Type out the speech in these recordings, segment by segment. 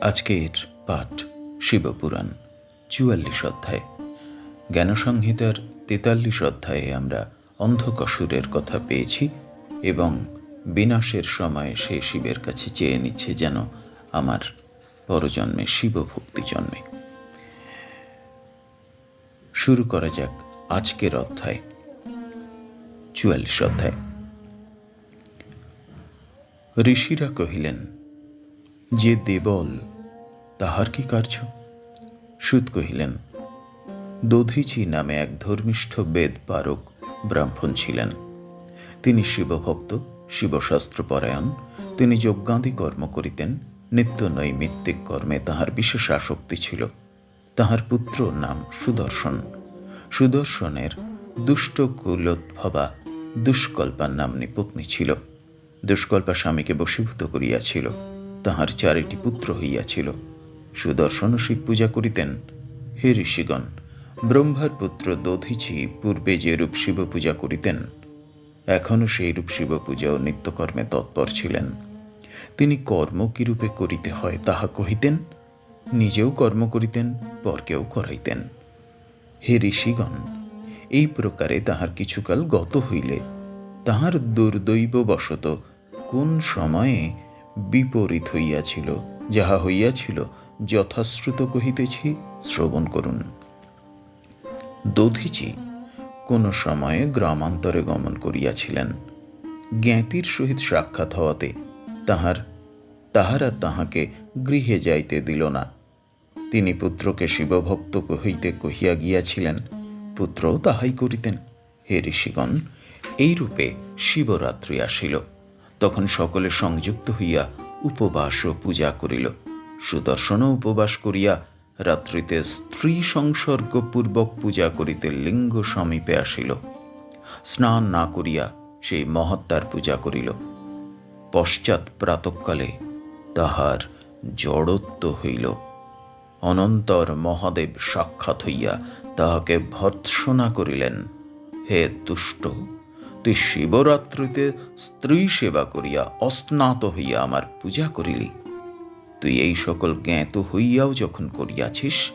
আজকের পাঠ শিবপুরাণ, চুয়াল্লিশ অধ্যায়। জ্ঞানসংহিতার তেতাল্লিশ অধ্যায়ে আমরা অন্ধকসুরের কথা পেয়েছি এবং বিনাশের সময় সে শিবের কাছে চেয়ে নিচ্ছে যেন আমার পরজন্মে শিবভক্তি জন্মে। শুরু করা যাক আজকের অধ্যায়, চুয়াল্লিশ অধ্যায়। ঋষিরা কহিলেন, যে দেবল তাহার কি কার্য? সুত কহিলেন, দধিচি নামে এক ধর্মিষ্ঠ বেদ পারক ব্রাহ্মণ ছিলেন। তিনি শিবভক্ত, শিবশাস্ত্রপরায়ণ, তিনি যজ্ঞাদি কর্ম করিতেন, নিত্য নৈমিত্তিক কর্মে তাহার বিশেষ আসক্তি ছিল। তাহার পুত্র নাম সুদর্শন। সুদর্শনের দুষ্ট কুলোদ্ভবা দুষ্কল্পার নামনি পত্নী ছিল। দুষ্কল্পা স্বামীকে বশীভূত করিয়াছিল। তাহার চারিটি পুত্র হইয়াছিল। সুদর্শন শিব পূজা করিতেন। হে ঋষিগণ, ব্রহ্মার পুত্র দধিচি পূর্বে যে রূপ শিব পূজা করিতেন, এখনও সেই রূপ শিব পূজা ও নিত্যকর্মে তৎপর ছিলেন। তিনি কর্ম কিরূপে করিতে হয় তাহা কহিতেন, নিজেও কর্ম করিতেন, পরকেও করাইতেন। হে ঋষিগণ, এই প্রকারে তাহার কিছুকাল গত হইলে, তাহার দুর্দৈববশত কোন সময়ে বিপরীত হইয়াছিল, যাহা হইয়াছিল যথাশ্রুত কহিতেছি, শ্রবণ করুন। দধিচি কোন সময়ে গ্রামান্তরে গমন করিয়াছিলেন। জ্ঞাতির সহিত সাক্ষাৎ হওয়াতে তাহার, তাহারা তাহাকে গৃহে যাইতে দিল না। তিনি পুত্রকে শিবভক্ত হইতে কহিয়া গিয়াছিলেন পুত্রও তাহাই করিতেন। হে ঋষিগণ, এইরূপে শিবরাত্রি আসিল। তখন সকলে সংযুক্ত হইয়া উপবাস ও পূজা করিল। সুদর্শনও উপবাস করিয়া রাত্রিতে স্ত্রী সংসর্গপূর্বক পূজা করিতে লিঙ্গ সমীপে আসিল। স্নান না করিয়া সেই মহত্তার পূজা করিল। পশ্চাৎ প্রাতকালে তাহার জড়ত্ব হইল। অনন্তর মহাদেব সাক্ষাৎ হইয়া তাহাকে ভৎসনা করিলেন, হে দুষ্ট তুই শিবরাত্রিতে স্ত্রী সেবা করিয়া অস্নাত হইয়া আমার পূজা করিলি। তুই এই সকল জ্ঞাত হইয়াও যখন করিয়াছিস,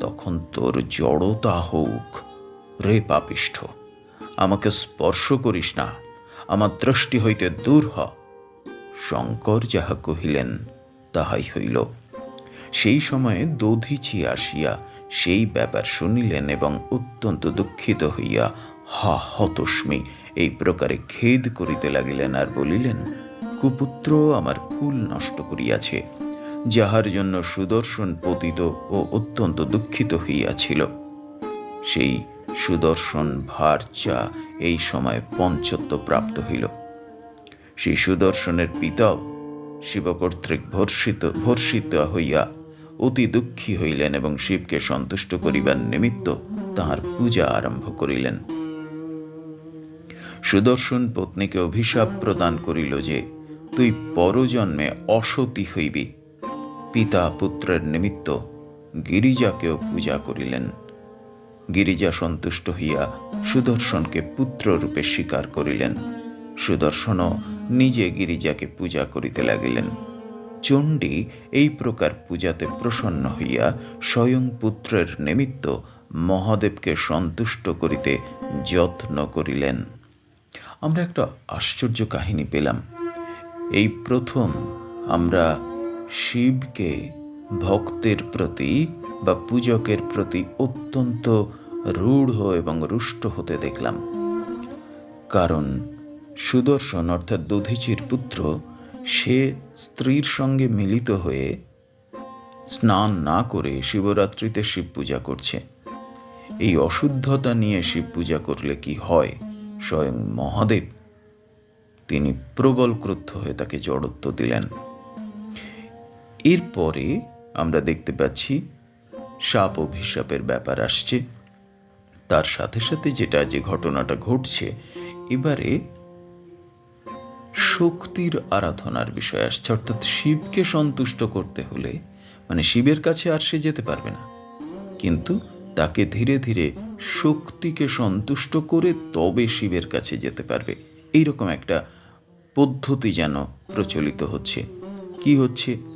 তখন তোর জড়তা হোক। রে পাপিষ্ঠ, আমাকে স্পর্শ করিস না, আমার দৃষ্টি হইতে দূর হ। শঙ্কর যাহা কহিলেন, তাহাই হইল। সেই সময়ে দধিচি আসিয়া সেই ব্যাপার শুনিলেন এবং অত্যন্ত দুঃখিত হইয়া, হা হতস্মি এই প্রকারে খেদ করিতে লাগিলেন আর বলিলেন, কুপুত্র, আমার কুল নষ্ট করিয়াছে। যাহার জন্য সুদর্শন পতিত ও অত্যন্ত দুঃখিত হইয়াছিল। সেই সুদর্শন ভার ভারচা এই সময় পঞ্চত্ব প্রাপ্ত হইল। সেই সুদর্শনের পিতাও শিব কর্তৃক ভর্ষিত ভর্ষিত হইয়া অতি দুঃখী হইলেন এবং শিবকে সন্তুষ্ট করিবার নিমিত্ত তাহার পূজা আরম্ভ করিলেন। সুদর্শন পত্নীকে অভিশাপ প্রদান করিল যে, তুই পরজন্মে অসতী হইবি। পিতা পুত্রের নিমিত্ত গিরিজাকেও পূজা করিলেন। গিরিজা সন্তুষ্ট হইয়া সুদর্শনকে পুত্ররূপে স্বীকার করিলেন। সুদর্শনও নিজে গিরিজাকে পূজা করিতে লাগিলেন। চণ্ডী এই প্রকার পূজাতে প্রসন্ন হইয়া স্বয়ং পুত্রের নিমিত্ত মহাদেবকে সন্তুষ্ট করিতে যত্ন করিলেন। আমরা একটা আশ্চর্য কাহিনী পেলাম। এই প্রথম আমরা শিবকে ভক্তের প্রতি বা পূজকের প্রতি অত্যন্ত রূঢ় এবং রুষ্ট হতে দেখলাম। কারণ সুদর্শন অর্থাৎ দধিচির পুত্র, সে স্ত্রীর সঙ্গে মিলিত হয়ে স্নান না করে শিবরাত্রিতে শিব পূজা করছে। এই অশুদ্ধতা নিয়ে শিব পূজা করলে কি হয়? স্বয়ং মহাদেব, তিনি প্রবল ক্রুদ্ধ হয়ে তাকে জড়ত্ব দিলেন। এরপরে আমরা দেখতে পাচ্ছি সাপ অভিশাপের ব্যাপার আসছে। তার সাথে সাথে যেটা, যে ঘটনাটা ঘটছে, এবারে শক্তির আরাধনার বিষয় আসছে। অর্থাৎ শিবকে সন্তুষ্ট করতে হলে মানে শিবের কাছে আর সে যেতে পারবে না। কিন্তু তাকে ধীরে ধীরে শক্তিকে সন্তুষ্ট করে তবে শিবের কাছে যেতে পারবে। এইরকম একটা পদ্ধতি যেন প্রচলিত হচ্ছে। কি হচ্ছে?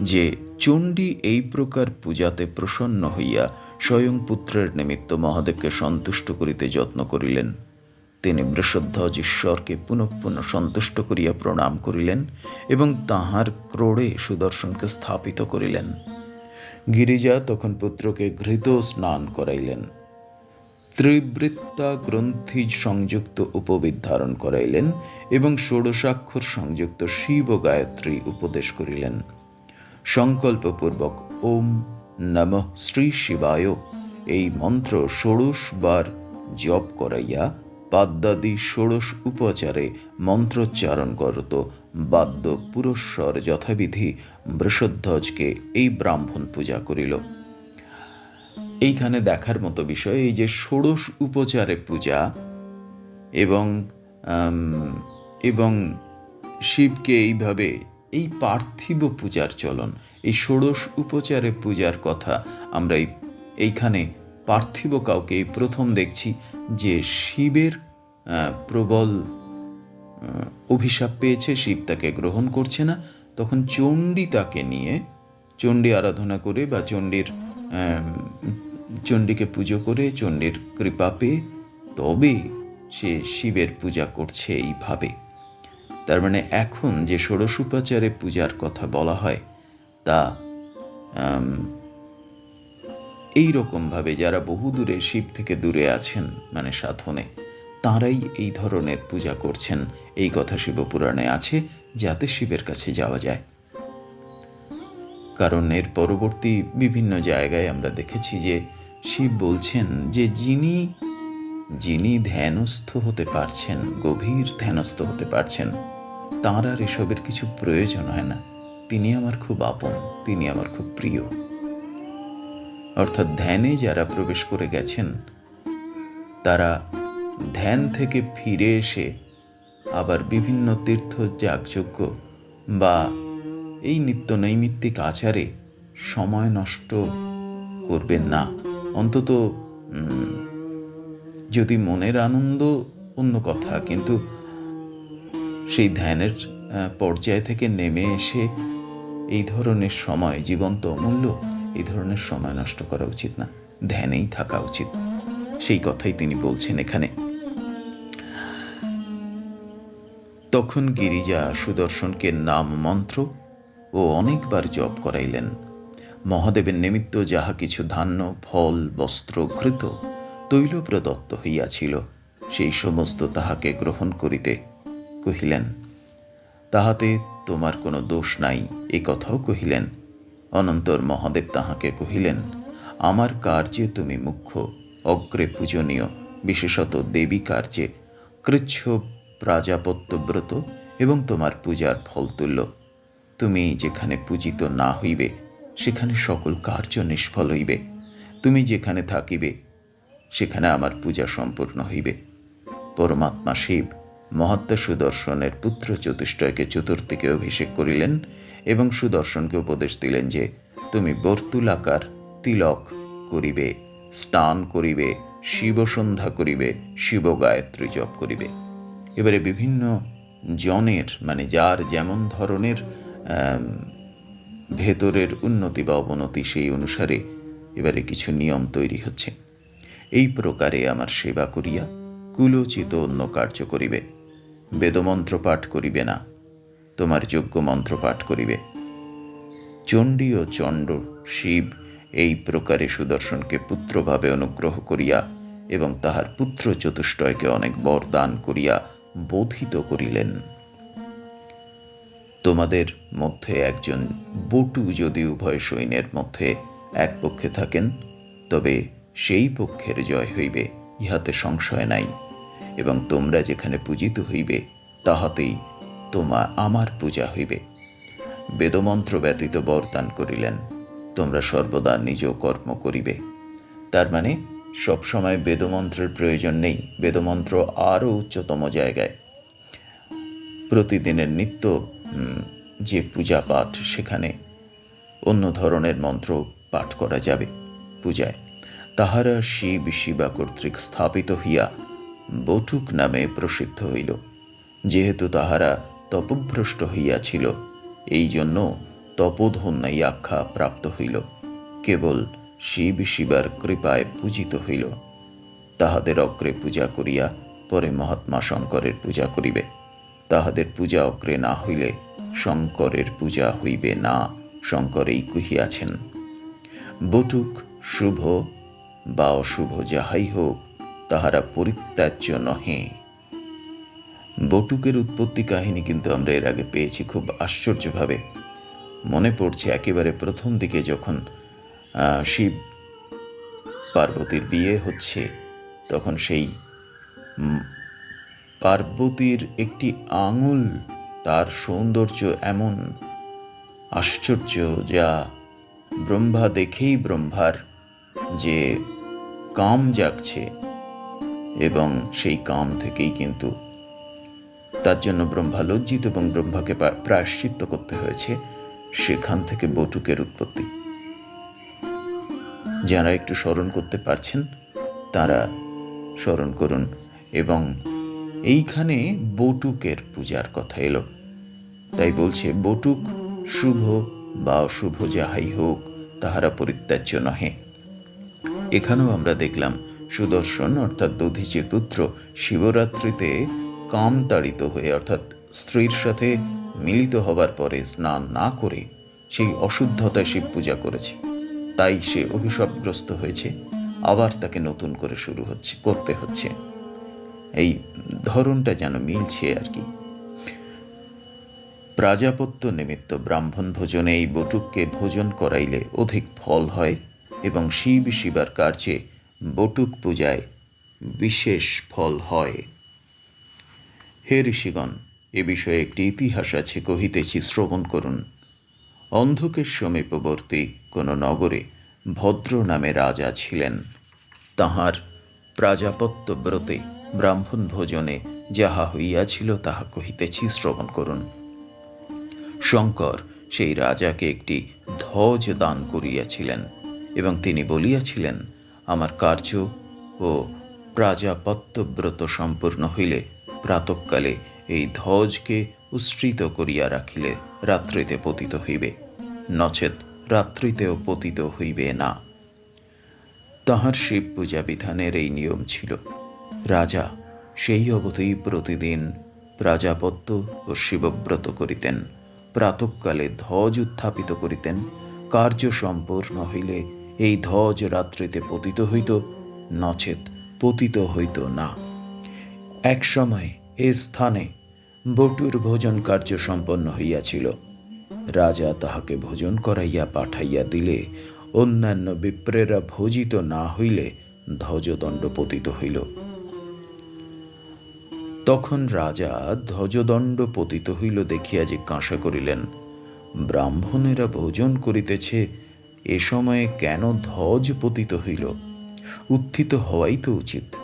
যে চণ্ডী এই প্রকার পূজাতে প্রসন্ন হইয়া স্বয়ং পুত্রের নিমিত্ত মহাদেবকে সন্তুষ্ট করিতে যত্ন করিলেন। তিনি বৃষধ্বজ ঈশ্বরকে পুনঃ পুনঃ সন্তুষ্ট করিয়া প্রণাম করিলেন এবং তাহার ক্রোড়ে সুদর্শনকে স্থাপিত করিলেন। গিরিজা তখন পুত্রকে ঘৃত স্নান করাইলেন। ত্রিবৃত্তা গ্রন্থি সংযুক্ত উপবিদ ধারণ করাইলেন এবং ষোড়শাক্ষর সংযুক্ত শিব গায়ত্রী উপদেশ করিলেন। সংকল্পপূর্বক ওম নমঃ শ্রী শিবায়। এই মন্ত্র ষোড়শ বার জপ করাইয়া পাদ্যাদি ষোড়শ উপচারে মন্ত্রোচ্চারণ করত। বাদ্য পুরস্বর যথাবিধি বৃষধ্বজকে এই ব্রাহ্মণ পূজা করিল। এইখানে দেখার মতো বিষয়, এই যে ষোড়শ উপচারে পূজা এবং এবং শিবকে এইভাবে এই পার্থিব পূজার চলন, এই ষোড়শ উপচারে পূজার কথা আমরা এই, এইখানে পার্থিব কাউকে প্রথম দেখছি যে শিবের প্রবল অভিশাপ পেয়েছে, শিব তাকে গ্রহণ করছে না। তখন চণ্ডী তাকে নিয়ে, চণ্ডী আরাধনা করে বা চণ্ডীর চণ্ডীকে পুজো করে, চণ্ডীর কৃপা পেয়ে তবে সে শিবের পূজা করছে এইভাবে। তার মানে এখন যে ষোড়শোপাচারে পূজার কথা বলা হয়, তা এই রকমভাবে যারা বহু দূরে, শিব থেকে দূরে আছেন মানে সাধনে, তাঁরাই এই ধরনের পূজা করছেন। এই কথা শিবপুরাণে আছে, যাতে শিবের কাছে যাওয়া যায়। কারণ এর পরবর্তী বিভিন্ন জায়গায় আমরা দেখেছি যে, শিব বলছেন যে যিনি যিনি ধ্যানস্থ হতে পারছেন, গভীর ধ্যানস্থ হতে পারছেন তাঁর আর এসবের কিছু প্রয়োজন হয় না। তিনি আমার খুব আপন, তিনি আমার খুব প্রিয়। অর্থাৎ ধ্যানে যারা প্রবেশ করে গেছেন, তারা ধ্যান থেকে ফিরে এসে আবার বিভিন্ন তীর্থ যাগযজ্ঞ বা এই নিত্য নৈমিত্তিক আচারে সময় নষ্ট করবেন না। অন্তত যদি মনের আনন্দ অন্য কথা, কিন্তু সেই ধ্যানের পর্যায় থেকে নেমে এসে এই ধরনের সময়, জীবন্ত অমূল্য, এই ধরনের সময় নষ্ট করা উচিত না। ধ্যানেই থাকা উচিত। সেই কথাই তিনি বলছেন এখানে। তখন গিরিজা সুদর্শনকে নাম, মন্ত্র ও অনেকবার জপ করাইলেন। মহাদেবের নিমিত্ত যাহা কিছু ধান্য, ফল, বস্ত্র, ঘৃত তৈল প্রদত্ত হইয়াছিল, সেই সমস্ত তাহাকে গ্রহণ করিতে কহিলেন, তাহাতে তোমার কোনো দোষ নাই, এ কথাও কহিলেন। অনন্তর মহাদেব তাহাকে কহিলেন, আমার কার্যে তুমি মুখ্য, অগ্রে পূজনীয়, বিশেষত দেবী কার্যে, কৃচ্ছ প্রাজাপত্যব্রত এবং তোমার পূজার ফল তুল্য তুমি যেখানে পূজিত না হইবে, সেখানে সকল কার্য নিষ্ফল হইবে। তুমি যেখানে থাকিবে, সেখানে আমার পূজা সম্পূর্ণ হইবে। পরমাত্মা শিব মহাত্মা সুদর্শনের পুত্র চতুষ্টয়কে চতুর্থীকে অভিষেক করিলেন এবং সুদর্শনকে উপদেশ দিলেন যে, তুমি বর্তুলাকার, তিলক করিবে, স্নান করিবে, শিবসন্ধ্যা করিবে শিব গায়ত্রী জপ করিবে। এবারে বিভিন্ন জনের মানে যার যেমন ধরনের ভেতরের উন্নতি বা অবনতি সেই অনুসারে এবারে কিছু নিয়ম তৈরি হচ্ছে। এই প্রকারে আমার সেবা করিয়া কুলোচিত অন্য কার্য করিবে। বেদমন্ত্র পাঠ করিবে না, তোমার যোগ্য মন্ত্র পাঠ করিবে। চণ্ডী ও চণ্ড শিব এই প্রকারে সুদর্শনকে পুত্রভাবে অনুগ্রহ করিয়া এবং তাহার পুত্র চতুষ্টয়কে অনেক বর দান করিয়া বোধিত করিলেন। তোমাদের মধ্যে একজন বটু যদি উভয় সৈন্যের মধ্যে এক পক্ষে থাকেন, তবে সেই পক্ষের জয় হইবে, ইহাতে সংশয় নাই। এবং তোমরা যেখানে পূজিত হইবে, তাহাতেই তোমা আমার পূজা হইবে। বেদমন্ত্র ব্যতীত বরদান করিলেন, তোমরা সর্বদা নিজ কর্ম করিবে। তার মানে সবসময় বেদমন্ত্রের প্রয়োজন নেই, বেদমন্ত্র আরও উচ্চতম জায়গায়। প্রতিদিনের নিত্য যে পূজা পাঠ সেখানে অন্য ধরনের মন্ত্র পাঠ করা যাবে পূজায়। তাহারা শিব শিবা কর্তৃক স্থাপিত হইয়া বটুক নামে প্রসিদ্ধ হইল। যেহেতু তাহারা তপভ্রষ্ট হইয়াছিল, এই জন্য তপোধন্যাই আখ্যা প্রাপ্ত হইল। কেবল শিব শিবার কৃপায় পূজিত হইল। তাহাদের অগ্রে পূজা করিয়া পরে মহাত্মা শঙ্করের পূজা করিবে। তাহাদের পূজা অগ্রে না হইলে শঙ্করের পূজা হইবে না শঙ্করেই কহিয়াছেন। বটুক, শুভ বা অশুভ যাহাই হোক তাহারা পরিত্যাজ্য নহে। বটুকের উৎপত্তি কাহিনী কিন্তু আমরা এর আগে পেয়েছি খুব আশ্চর্যভাবে। মনে পড়ছে একেবারে প্রথম দিকে যখন শিব পার্বতীর বিয়ে হচ্ছে, তখন সেই পার্বতীর একটি আঙুল তার সৌন্দর্য এমন আশ্চর্য যা ব্রহ্মা দেখেই ব্রহ্মার যে কাম জাগছে। এবং সেই কাম থেকেই কিন্তু তার জন্য ব্রহ্মা লজ্জিত এবং ব্রহ্মাকে প্রায়শ্চিত্ত করতে হয়েছে সেখান থেকে বটুকের উৎপত্তি। যারা একটু স্মরণ করতে পারছেন, তারা স্মরণ করুন এবং এইখানে বটুকের পূজার কথা এলো। তাই বলছে, বটুক শুভ বা অশুভ যাহাই হোক, তাহারা পরিত্যাজ্য নহে। এখানেও আমরা দেখলাম সুদর্শন, অর্থাৎ দধিচির পুত্র, শিবরাত্রিতে কাম তাড়িত হয়ে, অর্থাৎ স্ত্রীর সাথে মিলিত হবার পরে স্নান না করে সেই অশুদ্ধতা শিব পূজা করেছে। তাই সে অভিশাপগ্রস্ত হয়েছে। আবার তাকে নতুন করে শুরু হচ্ছে, করতে হচ্ছে। এই ধরনটা যেন মিলছে আর কি। প্রাজাপত্য নিমিত্ত ব্রাহ্মণ ভোজনে এই বটুককে ভোজন করাইলে অধিক ফল হয় এবং শিব শিবার কার্যে বটুক পূজায় বিশেষ ফল হয়। হে ঋষিগণ, এ বিষয়ে একটি ইতিহাস আছে কহিতেছি, শ্রবণ করুন। অন্ধকের সমীপবর্তী কোনো নগরে ভদ্র নামে রাজা ছিলেন। তাহার প্রাজাপত্য ব্রতে ব্রাহ্মণ ভোজনে যাহা হইয়াছিল, তাহা কহিতেছি, শ্রবণ করুন। শঙ্কর সেই রাজাকে একটি ধ্বজ দান করিয়াছিলেন এবং তিনি বলিয়াছিলেন আমার কার্য ও প্রাজাপত্যব্রত সম্পূর্ণ হইলে প্রাতকালে এই ধ্বজকে উৎসৃত করিয়া রাখিলে রাত্রিতে পতিত হইবে নচেত রাত্রিতেও পতিত হইবে না। তাহার শিব পূজা বিধানের এই নিয়ম ছিল। রাজা সেই অবধি প্রতিদিন প্রাজাপত্য ও শিবব্রত করিতেন, প্রাতকালে ধ্বজ উত্থাপিত করিতেন, কার্য সম্পূর্ণ হইলে এই ধ্বজ রাত্রিতে পতিত হইত, নচেত পতিত হইত না। এক সময় এ স্থানে বটুর ভোজন কার্য সম্পন্ন হইয়াছিল। রাজা তাহাকে ভোজন করাইয়া পাঠাইয়া দিলে, অন্যান্য বিপ্রেরা ভোজিত না হইলে ধ্বজদণ্ড পতিত হইল। তখন রাজা ধ্বজদণ্ড পতিত হইল দেখিয়া জিজ্ঞাসা করিলেন। ব্রাহ্মণেরা ভোজন করিতেছে এ সময়ে কেন ধ্বজ পতিত হইল? উত্থিত হওয়াই তো উচিত।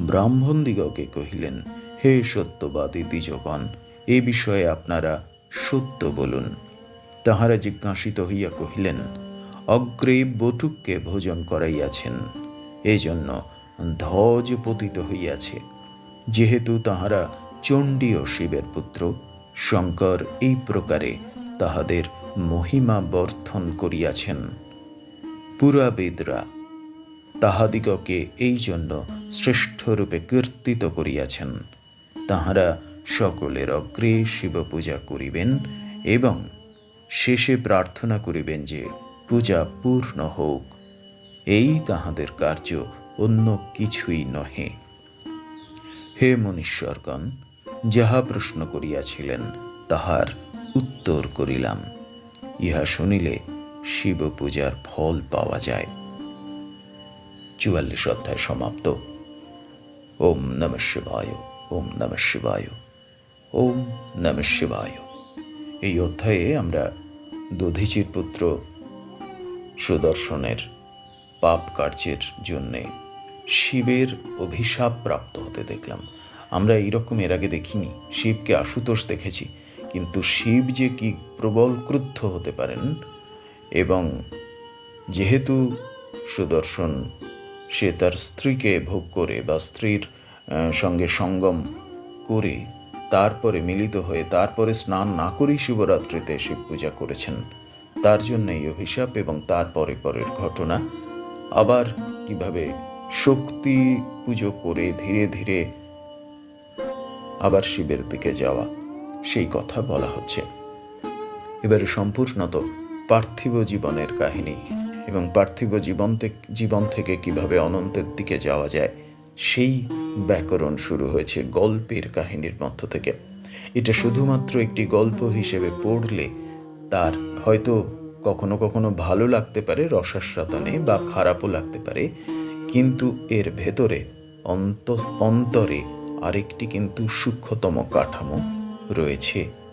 ব্রাহ্মণদিগকে কহিলেন, হে সত্যবাদী দ্বিজগণ এ বিষয়ে আপনারা সত্য বলুন। তাহারা জিজ্ঞাসিত হইয়া কহিলেন অগ্রে বটুককে ভোজন করাইয়াছেন। এজন্য ধ্বজ পতিত হইয়াছে। যেহেতু তাহারা চণ্ডী ও শিবের পুত্র, শঙ্কর এই প্রকারে তাহাদের মহিমা বর্ধন করিয়াছেন। পুরাবেদরা তাহাদিগকে এই জন্য শ্রেষ্ঠরূপে কীর্তিত করিয়াছেন। তাহারা সকলের অগ্রে শিব পূজা করিবেন এবং শেষে প্রার্থনা করিবেন যে পূজা পূর্ণ হোক। এই তাহাদের কার্য অন্য কিছুই নহে। হে মনীশ্বরগণ, যাহা প্রশ্ন করিয়াছিলেন, তাহার উত্তর করিলাম। ইহা শুনিলে শিব পূজার ফল পাওয়া যায়। চুয়াল্লিশ অধ্যায় সমাপ্ত। ওম নম শিবায়, ওম নম শিবায়, ওম নম শিবায়। এই অধ্যায়ে আমরা দধিচির পুত্র সুদর্শনের পাপ কার্যের জন্যে শিবের অভিশাপ প্রাপ্ত হতে দেখলাম। আমরা এইরকম এর আগে দেখিনি। শিবকে আশুতোষ দেখেছি। কিন্তু শিব যে কি প্রবল ক্রুদ্ধ হতে পারেন, এবং যেহেতু সুদর্শন সে তার স্ত্রীকে ভোগ করে বা স্ত্রীর সঙ্গে সঙ্গম করে তারপরে মিলিত হয়ে তারপরে স্নান না করেই শিবরাত্রিতে শিব পূজা করেছেন, তার জন্য এই অভিশাপ এবং তার পরে পরের ঘটনা। আবার কীভাবে শক্তি পুজো করে ধীরে ধীরে আবার শিবের দিকে যাওয়া। সেই কথা বলা হচ্ছে। এবারে সম্পূর্ণত পার্থিব জীবনের কাহিনী এবং পার্থিব জীবন জীবন থেকে কীভাবে অনন্তের দিকে যাওয়া যায়, সেই ব্যাকরণ শুরু হয়েছে গল্পের কাহিনীর মধ্য থেকে। এটা শুধুমাত্র একটি গল্প হিসেবে পড়লে তার হয়তো কখনো কখনো ভালো লাগতে পারে রসাস্বাদনে বা খারাপও লাগতে পারে, কিন্তু এর ভেতরে অন্ত অন্তরে আরেকটি কিন্তু সূক্ষ্মতম কাঠামো রয়েছে।